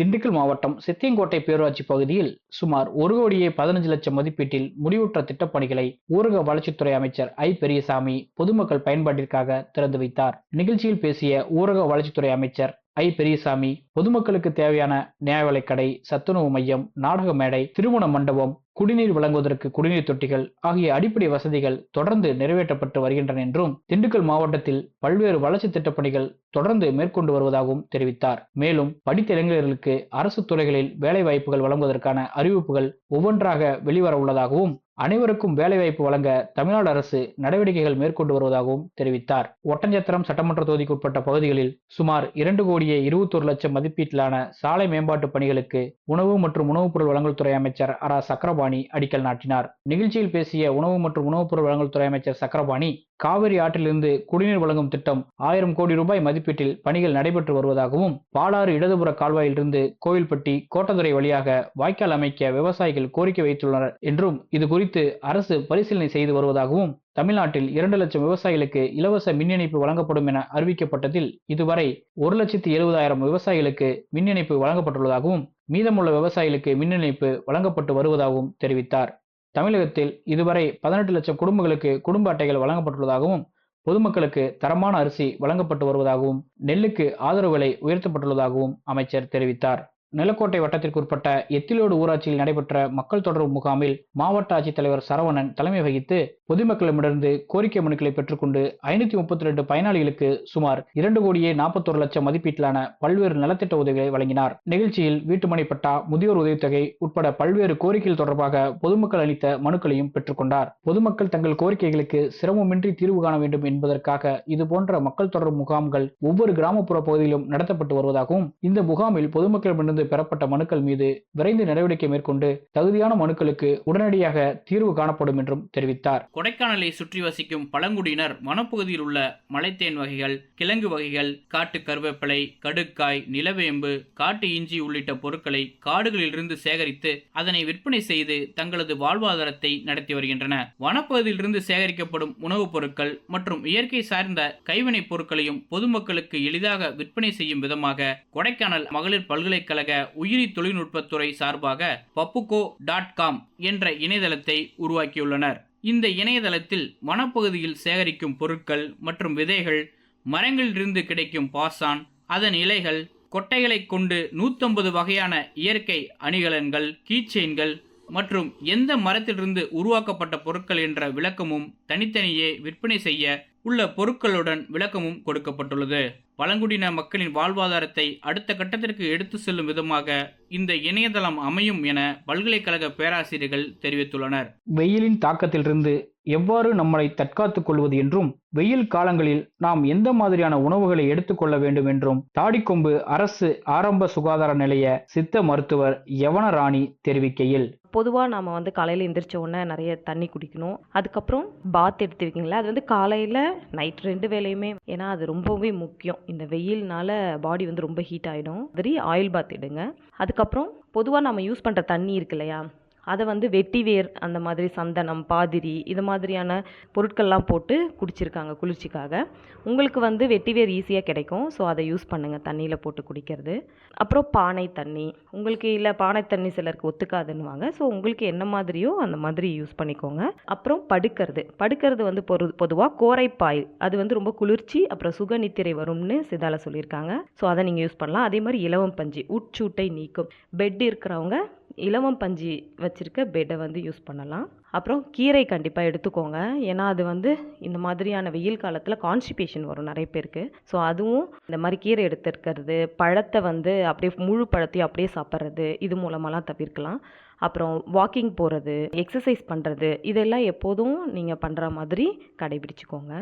திண்டுக்கல் மாவட்டம் சித்தியங்கோட்டை பேரூராட்சி பகுதியில் சுமார் ஒரு கோடியே பதினஞ்சு லட்சம் மதிப்பீட்டில் முடிவுற்ற திட்டப்பணிகளை ஊரக வளர்ச்சித்துறை அமைச்சர் ஐ. பெரியசாமி பொதுமக்கள் பயன்பாட்டிற்காக திறந்து வைத்தார். நிகழ்ச்சியில் பேசிய ஊரக வளர்ச்சித்துறை அமைச்சர் ஐ பெரியசாமி பொதுமக்களுக்கு தேவையான நியாய விலைக்கடை சத்துணவு மையம் நாடக மேடை திருமண மண்டபம் குடிநீர் வழங்குவதற்கு குடிநீர் தொட்டிகள் ஆகிய அடிப்படை வசதிகள் தொடர்ந்து நிறைவேற்றப்பட்டு வருகின்றன என்றும் திண்டுக்கல் மாவட்டத்தில் பல்வேறு வளர்ச்சி திட்டப் பணிகள் தொடர்ந்து மேற்கொண்டு வருவதாகவும் தெரிவித்தார். மேலும் படித்த இளைஞர்களுக்கு அரசு துறைகளில் வேலை வாய்ப்புகள் வழங்குவதற்கான அறிவிப்புகள் ஒவ்வொன்றாக வெளிவர உள்ளதாகவும் அனைவருக்கும் வேலைவாய்ப்பு வழங்க தமிழ்நாடு அரசு நடவடிக்கைகள் மேற்கொண்டு வருவதாகவும் தெரிவித்தார். ஒட்டஞ்சத்திரம் சட்டமன்ற தொகுதிக்குட்பட்ட பகுதிகளில் சுமார் இரண்டு கோடியே இருபத்தொரு லட்சம் மதிப்பீட்டிலான சாலை மேம்பாட்டு பணிகளுக்கு உணவு மற்றும் உணவுப் பொருள் வழங்கல் துறை அமைச்சர் அரா சக்கரபாணி அடிக்கல் நாட்டினார். நிகழ்ச்சியில் பேசிய உணவு மற்றும் உணவுப் பொருள் வழங்கல் துறை அமைச்சர் சக்கரபாணி காவிரி ஆற்றிலிருந்து குடிநீர் வழங்கும் திட்டம் ஆயிரம் கோடி ரூபாய் மதிப்பீட்டில் பணிகள் நடைபெற்று வருவதாகவும் பாலாறு இடதுபுற கால்வாயிலிருந்து கோவில்பட்டி கோட்டதுறை வழியாக வாய்க்கால் அமைக்க விவசாயிகள் கோரிக்கை வைத்துள்ளனர் என்றும் இது குறித்து அரசு பரிசீலனை செய்து வருவதாகவும் தமிழ்நாட்டில் இரண்டு லட்சம் விவசாயிகளுக்கு இலவச மின் இணைப்பு வழங்கப்படும் என அறிவிக்கப்பட்டதில் இதுவரை ஒரு லட்சத்தி எழுபதாயிரம் விவசாயிகளுக்கு மின் இணைப்பு வழங்கப்பட்டுள்ளதாகவும் மீதமுள்ள விவசாயிகளுக்கு மின் இணைப்பு வழங்கப்பட்டு வருவதாகவும் தெரிவித்தார். தமிழகத்தில் இதுவரை பதினெட்டு லட்சம் குடும்பங்களுக்கு குடும்ப அட்டைகள் வழங்கப்பட்டுள்ளதாகவும் பொதுமக்களுக்கு தரமான அரிசி வழங்கப்பட்டு வருவதாகவும் நெல்லுக்கு ஆதரவு விலை உயர்த்தப்பட்டுள்ளதாகவும் அமைச்சர் தெரிவித்தார். நிலக்கோட்டை வட்டத்திற்கு உட்பட்ட எத்திலோடு ஊராட்சியில் நடைபெற்ற மக்கள் தொடர்பு முகாமில் மாவட்ட ஆட்சித்தலைவர் சரவணன் தலைமை வகித்து பொதுமக்களிடமிருந்து கோரிக்கை மனுக்களை பெற்றுக்கொண்டு ஐநூத்தி முப்பத்தி ரெண்டு பயனாளிகளுக்கு சுமார் இரண்டு கோடியே நாற்பத்தொரு லட்சம் மதிப்பீட்டிலான பல்வேறு நலத்திட்ட உதவிகளை வழங்கினார். நிகழ்ச்சியில் வீட்டுமனை பட்டா முதியோர் உதவித்தொகை உட்பட பல்வேறு கோரிக்கைகள் தொடர்பாக பொதுமக்கள் அளித்த மனுக்களையும் பெற்றுக்கொண்டார். பொதுமக்கள் தங்கள் கோரிக்கைகளுக்கு சிரமமின்றி தீர்வு காண வேண்டும் என்பதற்காக இதுபோன்ற மக்கள் தொடர்பு முகாம்கள் ஒவ்வொரு கிராமப்புற பகுதியிலும் நடத்தப்பட்டு வருவதாகவும் இந்த முகாமில் பொதுமக்களிடமிருந்து பெறப்பட்ட மனுக்கள் மீது விரைந்து நடவடிக்கை மேற்கொண்டு தகுதியான மனுக்களுக்கு உடனடியாக தீர்வு காணப்படும் என்றும் தெரிவித்தார். கொடைக்கானலை சுற்றி வசிக்கும் பழங்குடியினர் வனப்பகுதியில் உள்ள மலைத்தேன் வகைகள் கிழங்கு வகைகள் காட்டு கருவேப்பிலை கடுக்காய் நிலவேம்பு காட்டு இஞ்சி உள்ளிட்ட பொருட்களை காடுகளிலிருந்து சேகரித்து அதனை விற்பனை செய்து தங்களது வாழ்வாதாரத்தை நடத்தி வருகின்றன வனப்பகுதியிலிருந்து சேகரிக்கப்படும் உணவுப் பொருட்கள் மற்றும் இயற்கை சார்ந்த கைவினைப் பொருட்களையும் பொதுமக்களுக்கு எளிதாக விற்பனை செய்யும் விதமாக கொடைக்கானல் மகளிர் பல்கலைக்கழக உயிரி தொழில்நுட்பத்துறை சார்பாக பப்புகோ டாட் காம் என்ற இணையதளத்தை உருவாக்கியுள்ளனர். இந்த இணையதளத்தில் வனப்பகுதியில் சேகரிக்கும் பொருட்கள் மற்றும் விதைகள் மரங்களிலிருந்து கிடைக்கும் பாசான் அதன் இலைகள் கொட்டைகளைக் கொண்டு நூற்றம்பது வகையான இயற்கை அணிகலன்கள் கீச்செயின்கள் மற்றும் எந்த மரத்திலிருந்து உருவாக்கப்பட்ட பொருட்கள் என்ற விளக்கமும் தனித்தனியே விற்பனை செய்ய உள்ள பொருட்களுடன் விளக்கமும் கொடுக்கப்பட்டுள்ளது. பழங்குடியின மக்களின் வாழ்வாதாரத்தை அடுத்த கட்டத்திற்கு எடுத்து செல்லும் விதமாக இந்த இணையதளம் அமையும் என பல்கலைக்கழக பேராசிரியர்கள் தெரிவித்துள்ளனர். வெயிலின் தாக்கத்திலிருந்து எவ்வாறு நம்மளை தற்காத்துக் கொள்வது என்றும் வெயில் காலங்களில் நாம் எந்த மாதிரியான உணவுகளை எடுத்துக்கொள்ள வேண்டும் என்றும் தாடிக்கொம்பு அரசு ஆரம்ப சுகாதார நிலைய சித்த மருத்துவர் யவனராணி தெரிவிக்கையில். பொதுவாக நாம் வந்து காலையில் எந்திரிச்ச உடனே நிறைய தண்ணி குடிக்கணும். அதுக்கப்புறம் பாத் எடுத்துருக்கீங்களா? அது வந்து காலையில் நைட் ரெண்டு வேலையுமே ஏன்னா அது ரொம்பவே முக்கியம். இந்த வெயில்னால பாடி வந்து ரொம்ப ஹீட் ஆகிடும் சரி ஆயில் பாத் எடுங்க. அதுக்கப்புறம் பொதுவாக நம்ம யூஸ் பண்ணுற தண்ணி இருக்கு இல்லையா அதை வந்து வெட்டிவேர் அந்த மாதிரி சந்தனம் பாதிரி இது மாதிரியான பொருட்கள்லாம் போட்டு குடிச்சிருக்காங்க குளிர்ச்சிக்காக. உங்களுக்கு வந்து வெட்டிவேர் ஈஸியாக கிடைக்கும். ஸோ அதை யூஸ் பண்ணுங்கள் தண்ணியில் போட்டு குடிக்கிறது. அப்புறம் பானை தண்ணி. உங்களுக்கு இல்லை பானை தண்ணி சிலருக்கு ஒத்துக்காதுன்னுவாங்க. ஸோ உங்களுக்கு என்ன மாதிரியோ அந்த மாதிரி யூஸ் பண்ணிக்கோங்க. அப்புறம் படுக்கிறது. படுக்கிறது வந்து பொரு பொதுவாக கோரைப்பாய். அது வந்து ரொம்ப குளிர்ச்சி அப்புறம் சுகநித்திரை வரும்னு சிதால சொல்லியிருக்காங்க. ஸோ அதை நீங்கள் யூஸ் பண்ணலாம். அதே மாதிரி இலவம் பஞ்சு உட்சூட்டை நீக்கும். பெட் இருக்கிறவங்க இலவம் பஞ்சு வச்சுருக்க பெட்டை வந்து யூஸ் பண்ணலாம். அப்புறம் கீரை கண்டிப்பாக எடுத்துக்கோங்க. ஏன்னா அது வந்து இந்த மாதிரியான வெயில் காலத்தில் கான்ஸ்டிபேஷன் வரும் நிறைய பேருக்கு. ஸோ அதுவும் இந்த மாதிரி கீரை எடுத்துருக்கிறது பழத்தை வந்து அப்படியே முழு பழத்தையும் அப்படியே சாப்பிட்றது இது மூலமாலாம் தவிர்க்கலாம். அப்புறம் வாக்கிங் போகிறது எக்ஸசைஸ் பண்ணுறது இதெல்லாம் எப்போதும் நீங்கள் பண்ணுற மாதிரி கடைபிடிச்சிக்கோங்க.